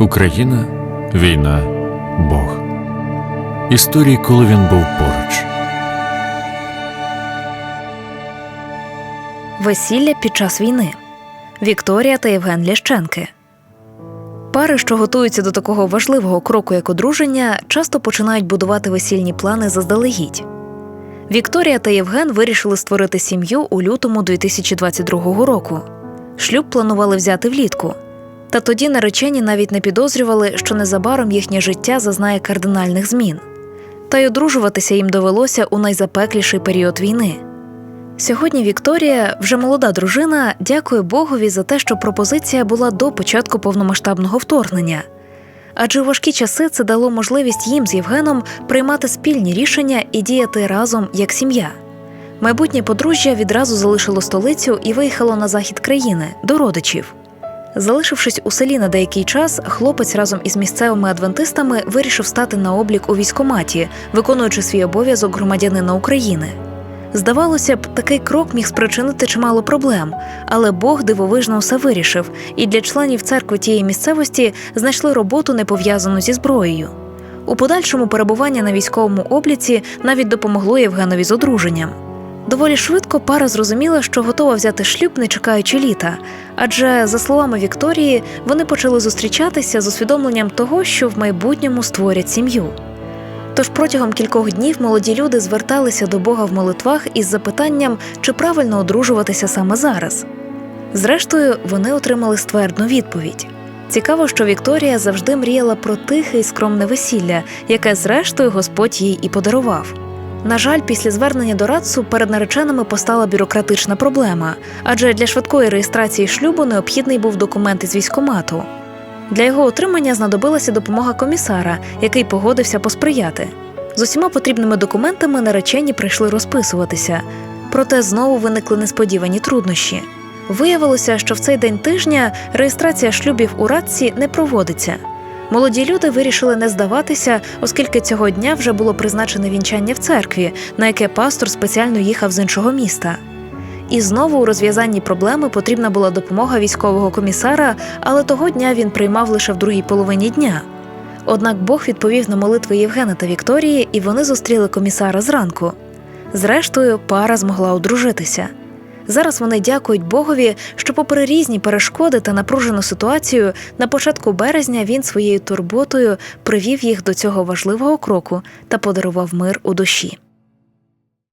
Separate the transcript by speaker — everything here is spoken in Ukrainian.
Speaker 1: Україна, війна, Бог. Історії, коли він був поруч.
Speaker 2: Весілля під час війни. Вікторія та Євген Лященки. Пари, що готуються до такого важливого кроку, як одруження, часто починають будувати весільні плани заздалегідь. Вікторія та Євген вирішили створити сім'ю у лютому 2022 року. Шлюб планували взяти влітку. Та тоді наречені навіть не підозрювали, що незабаром їхнє життя зазнає кардинальних змін. Та й одружуватися їм довелося у найзапекліший період війни. Сьогодні Вікторія, вже молода дружина, дякує Богові за те, що пропозиція була до початку повномасштабного вторгнення. Адже у важкі часи це дало можливість їм з Євгеном приймати спільні рішення і діяти разом як сім'я. Майбутнє подружжя відразу залишило столицю і виїхало на захід країни до родичів. Залишившись у селі на деякий час, хлопець разом із місцевими адвентистами вирішив стати на облік у військкоматі, виконуючи свій обов'язок громадянина України. Здавалося б, такий крок міг спричинити чимало проблем, але Бог дивовижно усе вирішив, і для членів церкви тієї місцевості знайшли роботу не пов'язану зі зброєю. У подальшому перебування на військовому обліці навіть допомогло Євгенові з одруженням. Доволі швидко пара зрозуміла, що готова взяти шлюб, не чекаючи літа. Адже, за словами Вікторії, вони почали зустрічатися з усвідомленням того, що в майбутньому створять сім'ю. Тож протягом кількох днів молоді люди зверталися до Бога в молитвах із запитанням, чи правильно одружуватися саме зараз. Зрештою, вони отримали ствердну відповідь. Цікаво, що Вікторія завжди мріяла про тихе і скромне весілля, яке, зрештою, Господь їй і подарував. На жаль, після звернення до Радцу перед нареченими постала бюрократична проблема, адже для швидкої реєстрації шлюбу необхідний був документ із військомату. Для його отримання знадобилася допомога комісара, який погодився посприяти. З усіма потрібними документами наречені прийшли розписуватися, проте знову виникли несподівані труднощі. Виявилося, що в цей день тижня реєстрація шлюбів у Радці не проводиться. Молоді люди вирішили не здаватися, оскільки цього дня вже було призначене вінчання в церкві, на яке пастор спеціально їхав з іншого міста. І знову у розв'язанні проблеми потрібна була допомога військового комісара, але того дня він приймав лише в другій половині дня. Однак Бог відповів на молитви Євгена та Вікторії, і вони зустріли комісара зранку. Зрештою, пара змогла одружитися. Зараз вони дякують Богові, що, попри різні перешкоди та напружену ситуацію, на початку березня він своєю турботою привів їх до цього важливого кроку та подарував мир у душі.